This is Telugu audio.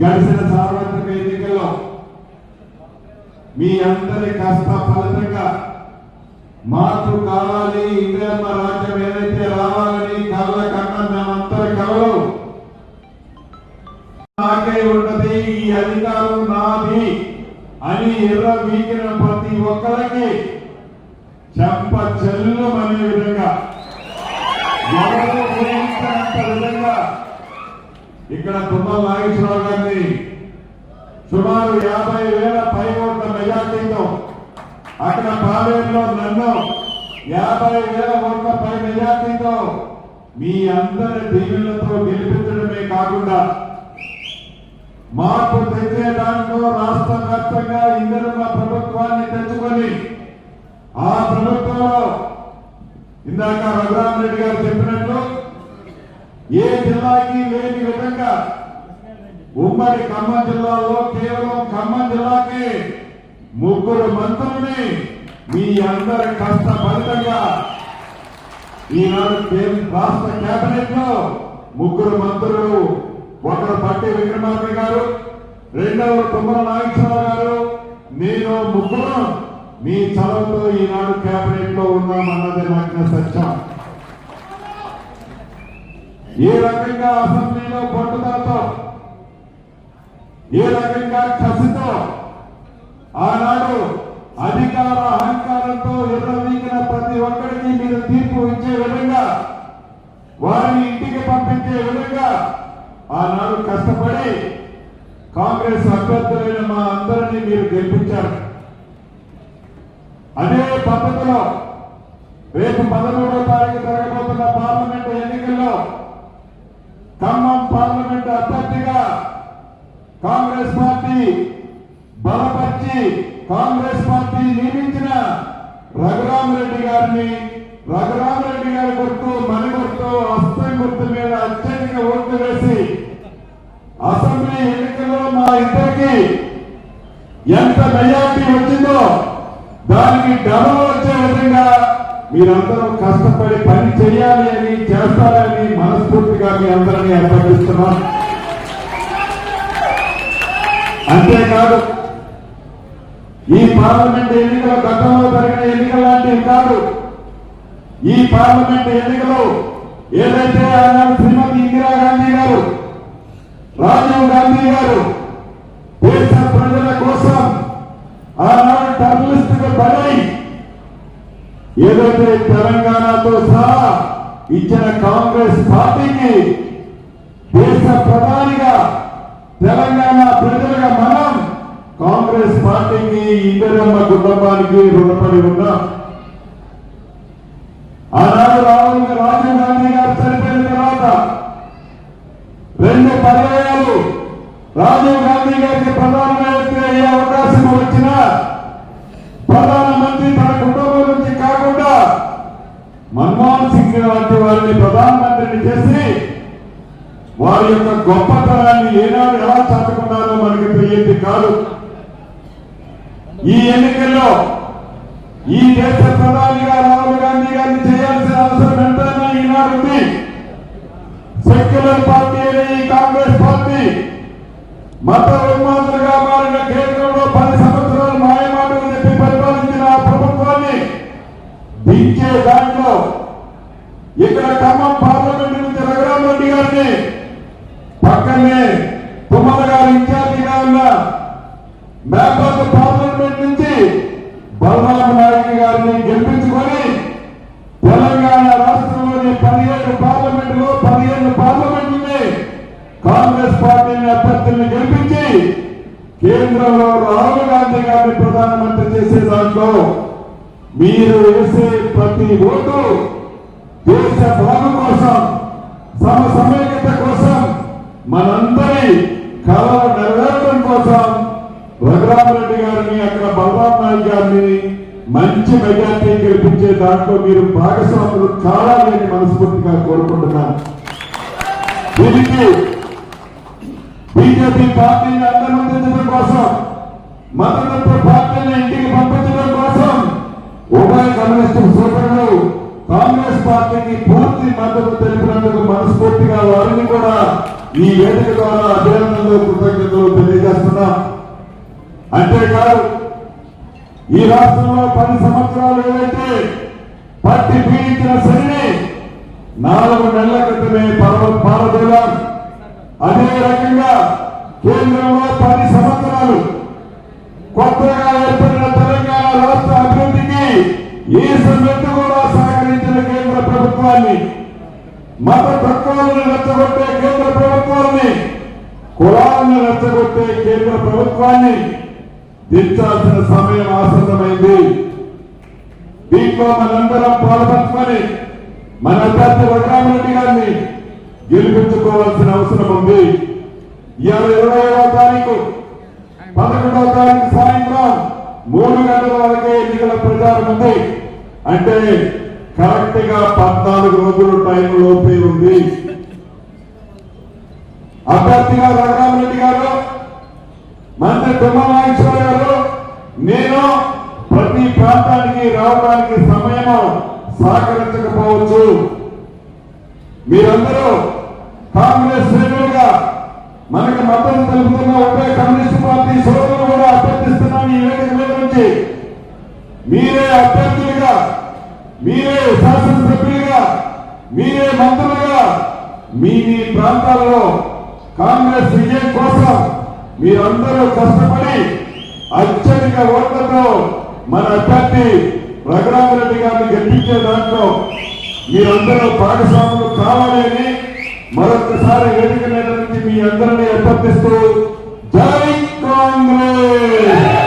గడిచిన సార్వత్రిక ఎన్నికల్లో మీ అందరి కష్ట ఫలితంగా మాతృ కావాలి ఇంద్రమ్మ రాజ్యం ఏదైతే రావాలని కళ్ళ కన్నా మేమంతరి కలలు. నాకే ఉన్నది ఈ అధికారం నాది అని ఎర్ర వీగిన ప్రతి ఒక్కరికి చెంప చెల్లు అనే విధంగా. ఇక్కడ తుమ్మల నాగేశ్వరరావు గారిని సుమారు యాభై వేల పై ఓట్ల మెజార్టీతో అక్కడ పాలేరులో నన్ను యాభై వేల ఓట్ల పై మెజార్టీతో మీ అందరి దీవులతో గెలిపించడమే కాకుండా మార్పు తెచ్చే దాంట్లో రాష్ట్ర వ్యాప్తంగా ఇందరున్న ప్రభుత్వాన్ని తెచ్చుకొని ఆ ప్రభుత్వంలో ఇందాక రఘురామ్ రెడ్డి గారు చెప్పినట్లు ఏ జిల్లాకి లేని విధంగా ఉమ్మడి ఖమ్మం జిల్లాలో కేవలం ఖమ్మం జిల్లాకి ముగ్గురు మంత్రుల్ని మీ అందరి కష్ట ఫలితంగా ఈనాడు రాష్ట్ర కేబినెట్లో ముగ్గురు మంత్రులు ఒకరు పట్టి విక్రమార్క గారు రెండవ తుమ్మల నాగేశ్వరరావు గారు నేను ముగ్గురు మీ చలవతో ఈనాడు కేబినెట్లో ఉన్నామన్నది నాకు సత్యం. ఏ రకంగా అసెంబ్లీలో పట్టుదలతో ఏ రకంగా కసితో? ఆనాడు అధికార అహంకారంతో ఎర్రవీగిన ప్రతి ఒక్కరికి మీరు తీర్పు ఇచ్చే విధంగా వారిని ఇంటికి పంపించే విధంగా ఆనాడు కష్టపడి కాంగ్రెస్ అభ్యర్థులైన మా అందరినీ మీరు గెలిపించారు. అదే పద్ధతిలో రేపు పదమూడో తారీఖు జరగబోతున్న పార్లమెంటు ఎన్నికల్లో ఖమ్మం పార్లమెంట్ అభ్యర్థిగా కాంగ్రెస్ పార్టీ బలపరిచి కాంగ్రెస్ పార్టీ నియమించిన రఘురామరెడ్డి గారిని రఘురామరెడ్డి గారి గుర్తు మణి గుర్తు హస్తం గుర్తు మీద అత్యధిక ఓట్లు వేసి అసెంబ్లీ ఎన్నికల్లో మా ఇద్దరికి ఎంత మెజార్టీ వచ్చిందో దానికి డబల్ వచ్చే మీరందరూ కష్టపడి పని చేయాలి అని చేస్తారని మనస్ఫూర్తిగా మీ అందరినీ అభ్యర్థిస్తున్నాం. అంతేకాదు ఈ పార్లమెంట్ ఎన్నికల గతంలో జరిగిన ఎన్నికల లాంటివి కాదు ఈ పార్లమెంట్ ఎన్నికలు ఏదైతే ఆనాడు శ్రీమతి ఇందిరాగాంధీ గారు రాజీవ్ గాంధీ గారు దేశ ప్రజలకు ఏదైతే తెలంగాణతో సహా ఇచ్చిన కాంగ్రెస్ పార్టీకి దేశ ప్రధానిగా తెలంగాణ ప్రజలుగా మనం కాంగ్రెస్ పార్టీకి ఇందిరమ్మ కుటుంబానికి రుణపడి ఉన్నాం. ఆనాడు రాహుల్ రాజీవ్ గాంధీ గారు చనిపోయిన తర్వాత రెండు పర్యాయాలు రాజీవ్ చేసి వారి యొక్క గొప్పతనాన్ని ఏనాడు ఎలా చాటుకున్నారో మనకి తెలియదు కాదు. ఈ ఎన్నికల్లో ఈ దేశ ప్రధానిగా రాహుల్ గాంధీ గారిని చేయాల్సిన అవసరం ఎంతైనా ఈనాడు ఉంది. సెక్యులర్ పార్టీ అనే ఈ కాంగ్రెస్ పార్టీ మత ఉన్మాదులుగా మారిన కేంద్రంలో పది సంవత్సరాలు మాయమాటలు చెప్పి పరిపాలించిన ఆ ప్రభుత్వాన్ని దించే దాంట్లో ఇక్కడ ఖమ్మం పార్లమెంట్ గారిని పక్కనే తుమ్మల గారు ఇన్ఛార్జిగా ఉన్న మేపాత పార్లమెంట్ నుంచి బలరామ నాయక్ గారిని గెలిపించుకొని తెలంగాణ రాష్ట్రంలోని పదిహేడు పార్లమెంటులో పదిహేను పార్లమెంటుని కాంగ్రెస్ పార్టీని అభ్యర్థుల్ని గెలిపించి కేంద్రంలో రాహుల్ గాంధీ గారిని ప్రధానమంత్రి చేసే దాంట్లో మీరు వేసే ప్రతి ఓటు దేశ బాగు కోసం సమ సమైక్యత కోసం మనందరి కళ నెరవేరడం కోసం రఘురామరెడ్డి గారిని అక్కడ బలరాం నాయక్ గారిని మంచి మెజార్టీ గెలిపించే దాంట్లో మీరు భాగస్వాములు కావాలని మనస్ఫూర్తిగా కోరుకుంటున్నాను. దీనికి బీజేపీ పార్టీని అంతమందించడం కోసం మతతత్వ పార్టీని ఇంటికి పంపించడం కోసం ఉభయ కమ్యూనిస్టు సోదరులు కాంగ్రెస్ పార్టీకి పూర్తి మద్దతు తెలిపినందుకు మనస్ఫూర్తిగా వారిని కూడా ఈ వేదిక ద్వారా అభినందనలు కృతజ్ఞతలు తెలియజేస్తున్నాం. అంతేకాదు ఈ రాష్ట్రంలో పది సంవత్సరాలు ఏదైతే పట్టి పీడించిన శని నాలుగు నెలల క్రితమే పర్వ పారదోలాం. అదే రకంగా కేంద్రంలో పది సంవత్సరాలు కొత్తగా ఏర్పడిన తెలంగాణ రాష్ట్ర అభివృద్ధికి ఈ సమ్మెట్టు కూడా ప్రభుత్వాన్ని మత తత్వాలను రెచ్చగొట్టే కేంద్ర ప్రభుత్వాన్ని కులాలను రెచ్చగొట్టే కేంద్ర ప్రభుత్వాన్ని దించాల్సిన సమయం ఆసన్నమైంది. దీంట్లో మనందరం పాల్పంచుకొని మన అభ్యర్థి వడ్రామరెడ్డి గారిని గెలిపించుకోవాల్సిన అవసరం ఉంది. ఇవాళ ఇరవైవ తారీఖు పదకొండవ తారీఖు సాయంత్రం మూడు గంటల వరకే ఎన్నికల ప్రచారం ఉంది. అంటే కరెక్ట్గా పద్నాలుగు రోజులు టైం లోపే ఉంది అభ్యర్థిగా రఘురామరెడ్డి గారు మంత్రి తుమ్మనాగేశ్వర గారు నేను ప్రతి ప్రాంతానికి రావడానికి సమయం సహకరించకపోవచ్చు. మీరందరూ కాంగ్రెస్ శ్రేణులుగా మనకి మద్దతు తెలుపుతున్న ఒకే కమ్యూనిస్ట్ పార్టీ సోదరులు కూడా అభ్యర్థిస్తున్నాను ఈ వేదిక మీద నుంచి మీరే అభ్యర్థులుగా మీరే శాసనసభ్యులుగా మీరే మంత్రులుగా మీ మీ ప్రాంతాలలో కాంగ్రెస్ విజయం కోసం మీరందరూ కష్టపడి అత్యధిక ఓట్లతో మన అభ్యర్థి రఘురామరెడ్డి గారిని గెలిపించే దాంట్లో మీరందరూ భాగస్వాములు కావాలని మరొకసారి వేదిక మీద నుంచి మీ అందరినీ అభ్యర్థిస్తూ జై కాంగ్రెస్!